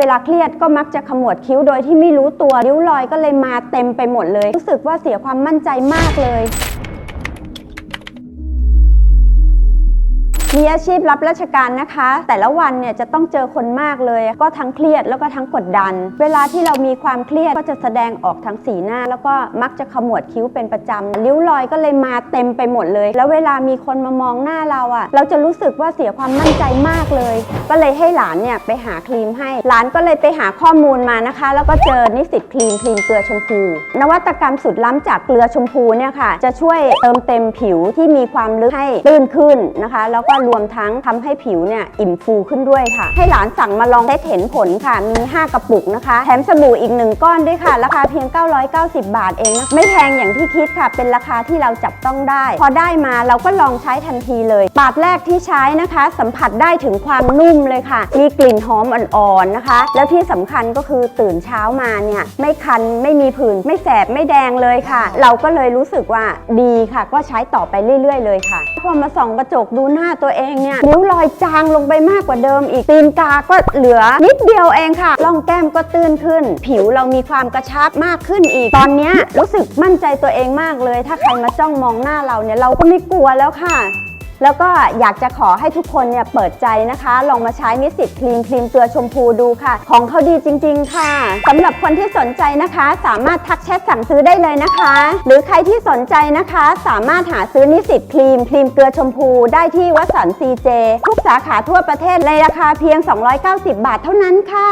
เวลาเครียดก็มักจะขมวดคิ้วโดยที่ไม่รู้ตัวริ้วรอยก็เลยมาเต็มไปหมดเลย รู้สึกว่าเสียความมั่นใจมากเลย มีอาชีพรับราชการนะคะ แต่ละวันเนี่ยจะต้องเจอคนมากเลย ก็ทั้งเครียดแล้วก็ทั้งกดดัน เวลาที่เรามีความเครียดก็จะแสดงออกทั้งสีหน้า แล้วก็มักจะขมวดคิ้วเป็นประจำริ้วรอยก็เลยมาเต็มไปหมดเลย แล้วเวลามีคนมามองหน้าเราอะเราจะรู้สึกว่าเสียความมั่นใจมากเลย ก็เลยให้หลานเนี่ยไปหาครีมให้ หลานก็เลยไปหาข้อมูลมานะคะ แล้วก็เจอนิสิตครีมครีมเกลือชมพู นวัตกรรมสุดล้ำจากเกลือชมพูเนี่ยค่ะ จะช่วยเติมเต็มผิวที่มีความลึกให้ตื้นขึ้นนะคะ แล้วก็รวมทั้งทำให้ผิวเนี่ยอิ่มฟูขึ้นด้วยค่ะ ให้หลานสั่งมาลองเทสเห็นผลค่ะ มี 5 กระปุกนะคะ แถมสบู่อีก 1 ก้อนด้วยค่ะ ราคาเพียง 990 บาทเองนะไม่แพงอย่างที่คิดค่ะ เป็นราคาที่เราจับต้องได้ พอได้มาเราก็ลองใช้ทันทีเลย ปาดแรกที่ใช้นะคะ สัมผัสได้ถึงความนุ่มเลยค่ะ มีกลิ่นหอมอ่อนๆนะคะ แล้วที่สำคัญก็คือตื่นเช้ามาเนี่ยไม่คันไม่มีผื่นไม่แสบไม่แดงเลยค่ะ เราก็เลยรู้สึกว่าดีค่ะ ก็ใช้ต่อไปเรื่อย ๆ เลยค่ะ พอมาส่องกระจกดูหน้าตัวเองเนี่ยนิ้วรอยจางลงไปมากกว่าเดิมอีกตีนกาก็เหลือนิดเดียวเองค่ะร่องแก้มก็ตื้นขึ้น ผิวเรามีความกระชับมากขึ้นอีก ตอนนี้รู้สึกมั่นใจตัวเองมากเลย ถ้าใครมาจ้องมองหน้าเราเนี่ยเราก็ไม่กลัวแล้วค่ะ แล้วก็อยากจะขอให้ทุกคนเนี่ยเปิดใจนะคะ ลองมาใช้นิสิตครีมครีมเกลือชมพูดูค่ะ ของเขาดีจริง ๆ ค่ะสำหรับคนที่สนใจนะคะ สามารถทักแชทสั่งซื้อได้เลยนะคะ หรือใครที่สนใจนะคะ สามารถหาซื้อนิสิตครีมครีมเกลือชมพูได้ที่วัสันซีเจทุกสาขาทั่วประเทศในราคาเพียง 290 บาทเท่านั้นค่ะ